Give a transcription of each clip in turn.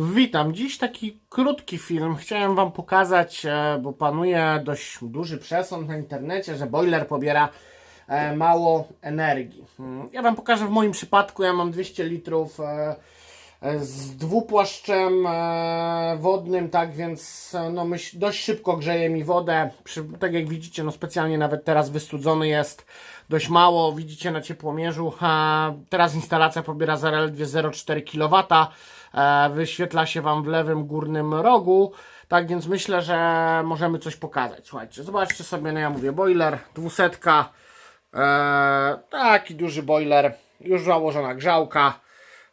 Witam. Dziś taki krótki film. Chciałem Wam pokazać, e, bo panuje dość duży przesąd na internecie, że boiler pobiera e, mało energii. Mm, Ja Wam pokażę w moim przypadku. Ja mam 200 litrów e, z dwupłaszczem wodnym, tak więc no, dość szybko grzeje mi wodę. Tak jak widzicie, no specjalnie nawet teraz wystudzony jest dość mało. Widzicie na ciepłomierzu. Teraz instalacja pobiera zaledwie 0,4 kW. E, wyświetla się Wam w lewym górnym rogu. Tak więc myślę, że możemy coś pokazać. Słuchajcie, zobaczcie sobie, no ja mówię, boiler, dwusetka, e, taki duży boiler, już założona grzałka.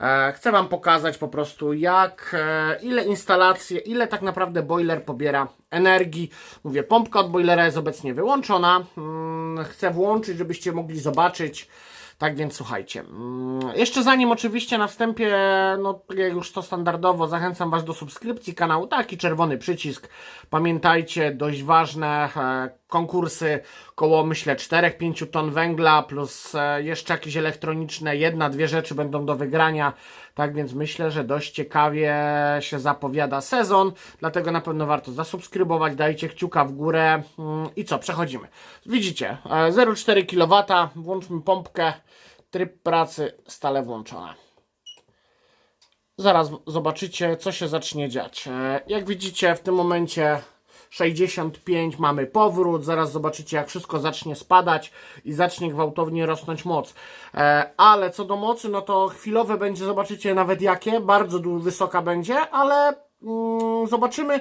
E, chcę Wam pokazać po prostu jak, e, ile instalacji, ile tak naprawdę boiler pobiera energii. Mówię, pompka od boilera jest obecnie wyłączona. Mm, chcę włączyć, żebyście mogli zobaczyć. Tak więc słuchajcie. mm, Jeszcze zanim oczywiście na wstępie, no tak jak już to standardowo, zachęcam Was do subskrypcji kanału. Taki czerwony przycisk. Pamiętajcie, dość ważne e, konkursy koło myślę 4-5 ton węgla plus e, jeszcze jakieś elektroniczne, jedna, dwie rzeczy będą do wygrania. Tak więc myślę, że dość ciekawie się zapowiada sezon, dlatego na pewno warto zasubskrybować, dajcie kciuka w górę mm, i co, przechodzimy. Widzicie, e, 0,4 kW, włączmy pompkę, tryb pracy stale włączona. Zaraz zobaczycie, co się zacznie dziać. E, Jak widzicie, w tym momencie 65 mamy powrót. Zaraz zobaczycie, jak wszystko zacznie spadać i zacznie gwałtownie rosnąć moc. E, Ale co do mocy, no to chwilowe będzie, zobaczycie nawet jakie, bardzo wysoka będzie, ale mm, zobaczymy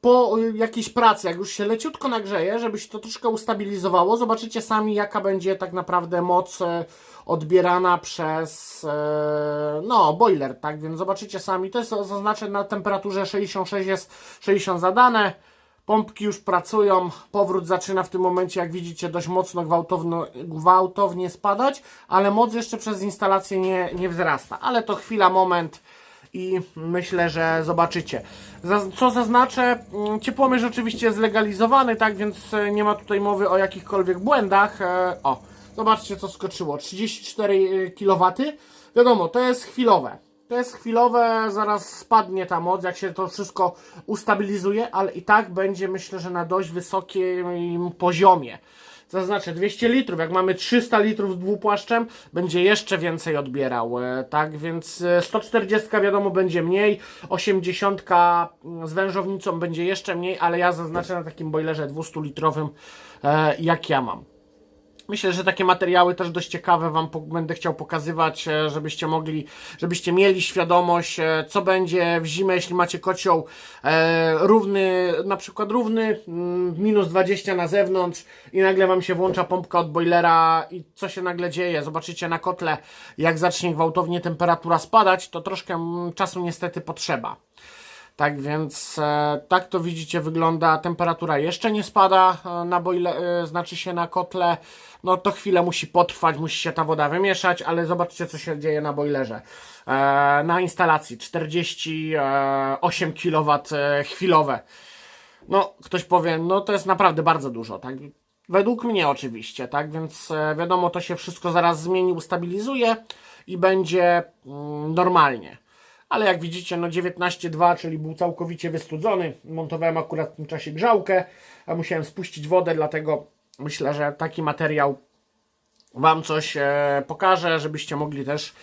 po y, jakiejś pracy, jak już się leciutko nagrzeje, żeby się to troszkę ustabilizowało, zobaczycie sami, jaka będzie tak naprawdę moc e, odbierana przez e, no, boiler, tak, więc zobaczycie sami, to jest zaznaczę na temperaturze 66 jest 60 zadane, pompki już pracują, powrót zaczyna w tym momencie, jak widzicie, dość mocno gwałtowno, gwałtownie spadać, ale moc jeszcze przez instalację nie, nie wzrasta, ale to chwila, moment, i myślę, że zobaczycie. Co zaznaczę, mm, ciepłomierz oczywiście jest zlegalizowany, tak więc e, nie ma tutaj mowy o jakichkolwiek błędach. E, O, zobaczcie co skoczyło, 34 kW. Wiadomo, to jest chwilowe. To jest chwilowe, zaraz spadnie ta moc, jak się to wszystko ustabilizuje, ale i tak będzie myślę, że na dość wysokim poziomie. Zaznaczę 200 litrów, jak mamy 300 litrów dwupłaszczem, będzie jeszcze więcej odbierał, e, tak, więc e, 140 wiadomo będzie mniej, 80 z wężownicą będzie jeszcze mniej, ale ja zaznaczę na takim boilerze 200 litrowym, e, jak ja mam. Myślę, że takie materiały też dość ciekawe Wam będę chciał pokazywać, e, żebyście mogli, żebyście mieli świadomość, e, co będzie w zimę, jeśli macie kocioł e, równy, na przykład równy, mm, minus 20 na zewnątrz i nagle Wam się włącza pompka od boilera i co się nagle dzieje. Zobaczycie na kotle, jak zacznie gwałtownie temperatura spadać, to troszkę mm, czasu niestety potrzeba. Tak więc e, tak to widzicie wygląda. Temperatura jeszcze nie spada e, na boile, e, znaczy się na kotle. No to chwilę musi potrwać, musi się ta woda wymieszać, ale zobaczcie co się dzieje na boilerze. Na instalacji 48 kW chwilowe. No, ktoś powie, no to jest naprawdę bardzo dużo, tak? Według mnie oczywiście, tak? Więc wiadomo, to się wszystko zaraz zmieni, ustabilizuje i będzie mm, normalnie. Ale jak widzicie, no 19.2, czyli był całkowicie wystudzony. Montowałem akurat w tym czasie grzałkę, a musiałem spuścić wodę, dlatego myślę, że taki materiał Wam coś e, pokażę, żebyście mogli też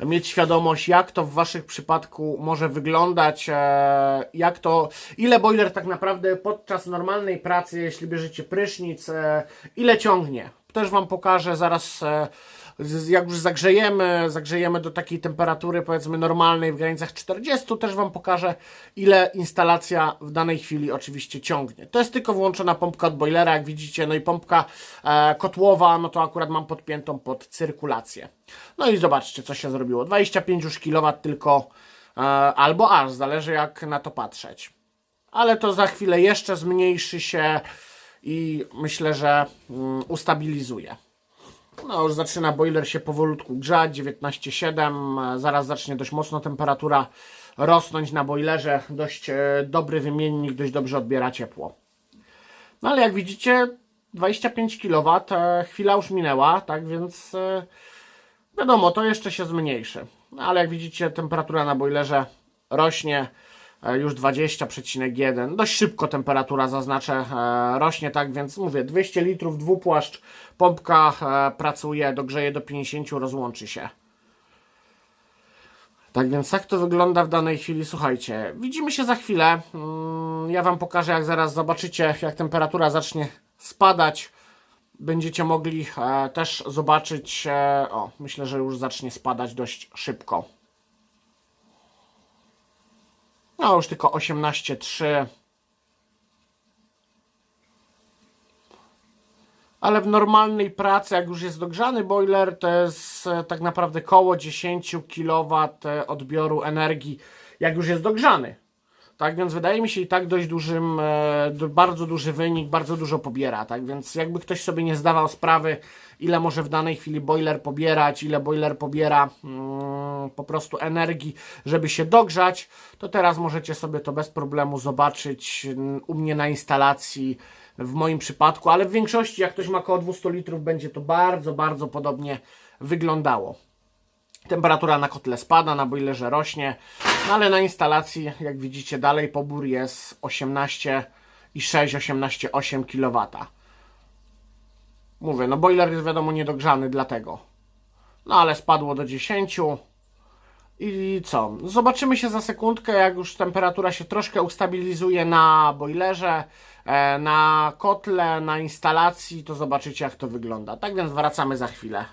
mieć świadomość, jak to w Waszych przypadku może wyglądać, e, jak to, ile boiler tak naprawdę podczas normalnej pracy, jeśli bierzecie prysznic, e, ile ciągnie. Też Wam pokażę zaraz, jak już zagrzejemy, zagrzejemy do takiej temperatury powiedzmy normalnej w granicach 40, też Wam pokażę, ile instalacja w danej chwili oczywiście ciągnie. To jest tylko włączona pompka od boilera, jak widzicie, no i pompka e, kotłowa, no to akurat mam podpiętą pod cyrkulację. No i zobaczcie, co się zrobiło. 25 już kW tylko, e, albo aż, zależy jak na to patrzeć. Ale to za chwilę jeszcze zmniejszy się i myślę, że mm, ustabilizuje. No już zaczyna boiler się powolutku grzać, 19,7, e, zaraz zacznie dość mocno temperatura rosnąć na boilerze, dość e, dobry wymiennik, dość dobrze odbiera ciepło. No ale jak widzicie, 25 kW, e, chwila już minęła, tak więc e, wiadomo, to jeszcze się zmniejszy. No, ale jak widzicie, temperatura na boilerze rośnie już 20,1. Dość szybko temperatura, zaznaczę, e, rośnie, tak więc mówię, 200 litrów, dwupłaszcz, pompka e, pracuje, dogrzeje do 50, rozłączy się. Tak więc tak to wygląda w danej chwili. Słuchajcie, widzimy się za chwilę. Mm, Ja Wam pokażę, jak zaraz zobaczycie, jak temperatura zacznie spadać. Będziecie mogli e, też zobaczyć. E, o, myślę, że już zacznie spadać dość szybko. No, już tylko 18,3. Ale w normalnej pracy, jak już jest dogrzany boiler, to jest e, tak naprawdę koło 10 kW odbioru energii, jak już jest dogrzany. Tak więc wydaje mi się i tak dość dużym, e, bardzo duży wynik, bardzo dużo pobiera. Tak więc jakby ktoś sobie nie zdawał sprawy, ile może w danej chwili boiler pobierać, ile boiler pobiera mm, po prostu energii, żeby się dogrzać, to teraz możecie sobie to bez problemu zobaczyć mm, u mnie na instalacji w moim przypadku, ale w większości jak ktoś ma około 200 litrów będzie to bardzo, bardzo podobnie wyglądało. Temperatura na kotle spada, na boilerze rośnie, no ale na instalacji, jak widzicie, dalej pobór jest 18,6, 18,8 kW. Mówię, no boiler jest wiadomo niedogrzany, dlatego. No ale spadło do 10. I co? Zobaczymy się za sekundkę, jak już temperatura się troszkę ustabilizuje na boilerze, e, na kotle, na instalacji, to zobaczycie jak to wygląda. Tak więc wracamy za chwilę.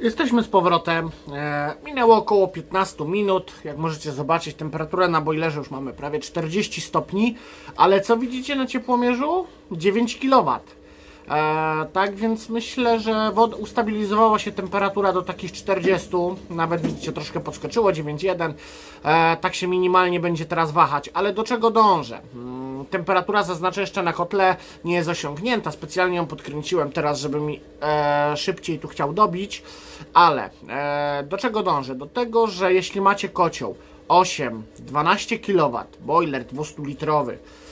Jesteśmy z powrotem. E, minęło około 15 minut. Jak możecie zobaczyć, temperaturę na boilerze już mamy prawie 40 stopni. Ale co widzicie na ciepłomierzu? 9 kW. E, tak więc myślę, że wod ustabilizowała się temperatura do takich 40. Nawet widzicie, troszkę podskoczyło 9,1. E, tak się minimalnie będzie teraz wahać. Ale do czego dążę? Mm, temperatura, zaznaczę jeszcze na kotle, nie jest osiągnięta. Specjalnie ją podkręciłem teraz, żeby mi e, szybciej tu chciał dobić. Ale e, do czego dążę? Do tego, że jeśli macie kocioł 8-12 kW, boiler 200-litrowy, E,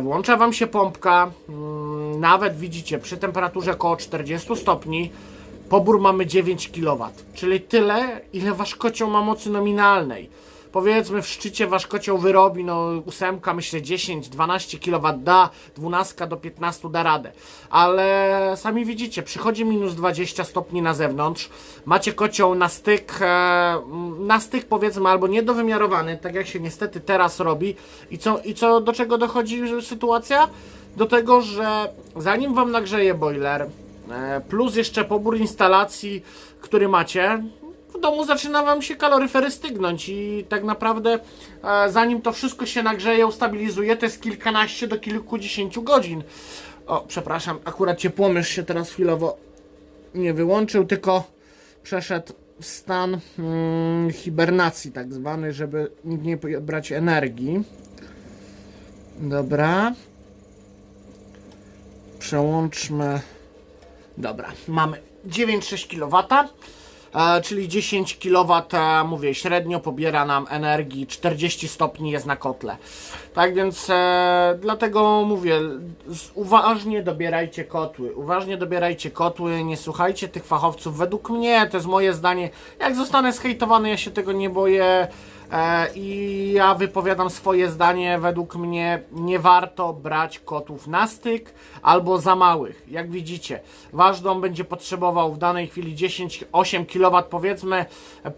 Włącza Wam się pompka, mm, nawet widzicie przy temperaturze około 40 stopni, pobór mamy 9 kW, czyli tyle, ile Wasz kocioł ma mocy nominalnej. Powiedzmy w szczycie Wasz kocioł wyrobi, no ósemka myślę 10-12 kW da, 12 do 15 da radę. Ale sami widzicie, przychodzi minus 20 stopni na zewnątrz, macie kocioł na styk, e, na styk powiedzmy albo niedowymiarowany, tak jak się niestety teraz robi. I co, i co do czego dochodzi sytuacja? Do tego, że zanim Wam nagrzeje boiler, e, plus jeszcze pobór instalacji, który macie, domu zaczyna Wam się kaloryfery stygnąć i tak naprawdę e, zanim to wszystko się nagrzeje, ustabilizuje, to jest kilkanaście do kilkudziesięciu godzin. O, przepraszam, akurat ciepłomierz się teraz chwilowo nie wyłączył, tylko przeszedł w stan mm, hibernacji tak zwany, żeby nie brać energii. Dobra. Przełączmy. Dobra, mamy 9,6 kW, czyli 10 kW, e, mówię, średnio pobiera nam energii, 40 stopni jest na kotle. Tak więc e, dlatego mówię, uważnie dobierajcie kotły, uważnie dobierajcie kotły, nie słuchajcie tych fachowców. Według mnie, to jest moje zdanie, jak zostanę zhejtowany, ja się tego nie boję. E, I ja wypowiadam swoje zdanie. Według mnie nie warto brać kotów na styk albo za małych. Jak widzicie, wasz dom będzie potrzebował w danej chwili 10, 8 kW powiedzmy,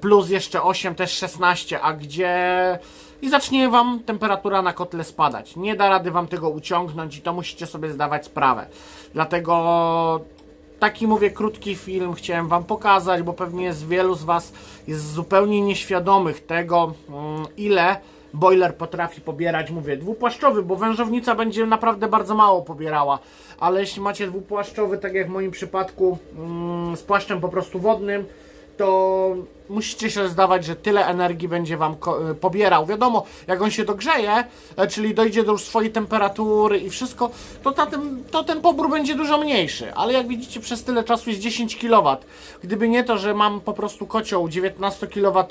plus jeszcze 8, też 16, a gdzie i zacznie wam temperatura na kotle spadać. Nie da rady wam tego uciągnąć i to musicie sobie zdawać sprawę. Dlatego taki mówię krótki film chciałem wam pokazać, bo pewnie jest wielu z was jest zupełnie nieświadomych tego, mm, ile boiler potrafi pobierać, mówię, dwupłaszczowy, bo wężownica będzie naprawdę bardzo mało pobierała, ale jeśli macie dwupłaszczowy, tak jak w moim przypadku, mm, z płaszczem po prostu wodnym, to musicie się zdawać, że tyle energii będzie wam y, pobierał. Wiadomo, jak on się dogrzeje, e, czyli dojdzie do już swojej temperatury i wszystko, to, ta, ten, to ten pobór będzie dużo mniejszy. Ale jak widzicie, przez tyle czasu jest 10 kW. Gdyby nie to, że mam po prostu kocioł 19 kW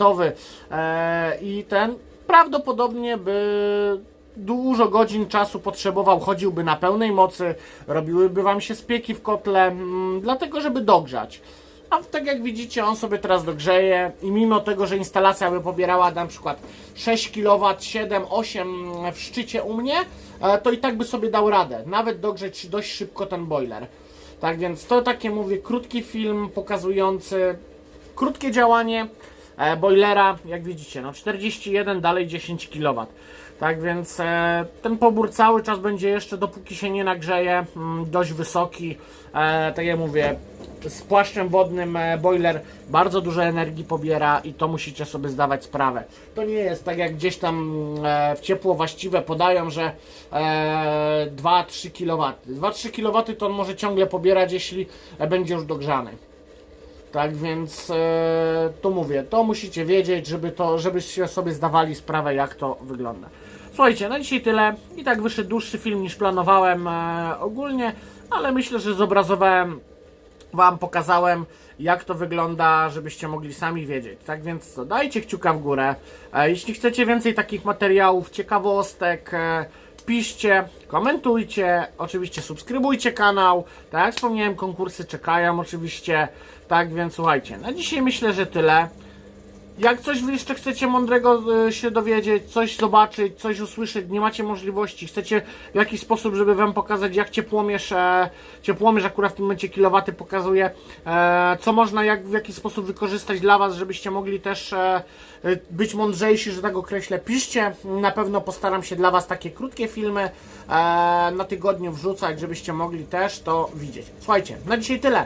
e, i ten, prawdopodobnie by dużo godzin czasu potrzebował, chodziłby na pełnej mocy, robiłyby wam się spieki w kotle, mm, dlatego żeby dogrzać. A tak jak widzicie, on sobie teraz dogrzeje i mimo tego, że instalacja by pobierała na przykład 6 kW, 7, 8 w szczycie u mnie, e, to i tak by sobie dał radę. Nawet dogrzeć dość szybko ten boiler. Tak więc to takie mówię, krótki film pokazujący krótkie działanie boilera, jak widzicie, no 41, dalej 10 kW. Tak więc e, ten pobór cały czas będzie jeszcze, dopóki się nie nagrzeje, mm, dość wysoki. E, tak jak mówię, z płaszczem wodnym e, boiler bardzo dużo energii pobiera i to musicie sobie zdawać sprawę. To nie jest tak jak gdzieś tam e, w ciepło właściwe podają, że e, 2-3 kW. 2-3 kW to on może ciągle pobierać, jeśli e, będzie już dogrzany. Tak więc e, tu mówię, to musicie wiedzieć, żeby to, żebyście sobie zdawali sprawę, jak to wygląda. Słuchajcie, na dzisiaj tyle. I tak wyszedł dłuższy film niż planowałem e, ogólnie, ale myślę, że zobrazowałem Wam, pokazałem jak to wygląda, żebyście mogli sami wiedzieć. Tak więc co, dajcie kciuka w górę. E, jeśli chcecie więcej takich materiałów, ciekawostek, e, piszcie, komentujcie, oczywiście subskrybujcie kanał. Tak jak wspomniałem, konkursy czekają oczywiście. Tak więc słuchajcie, na dzisiaj myślę, że tyle. Jak coś jeszcze chcecie mądrego y, się dowiedzieć, coś zobaczyć, coś usłyszeć, nie macie możliwości, chcecie w jakiś sposób, żeby wam pokazać, jak ciepłomierz, e, ciepłomierz akurat w tym momencie kilowaty pokazuje, e, co można jak, w jaki sposób wykorzystać dla was, żebyście mogli też e, y, być mądrzejsi, że tak określę, piszcie, na pewno postaram się dla was takie krótkie filmy e, na tygodniu wrzucać, żebyście mogli też to widzieć. Słuchajcie, na dzisiaj tyle,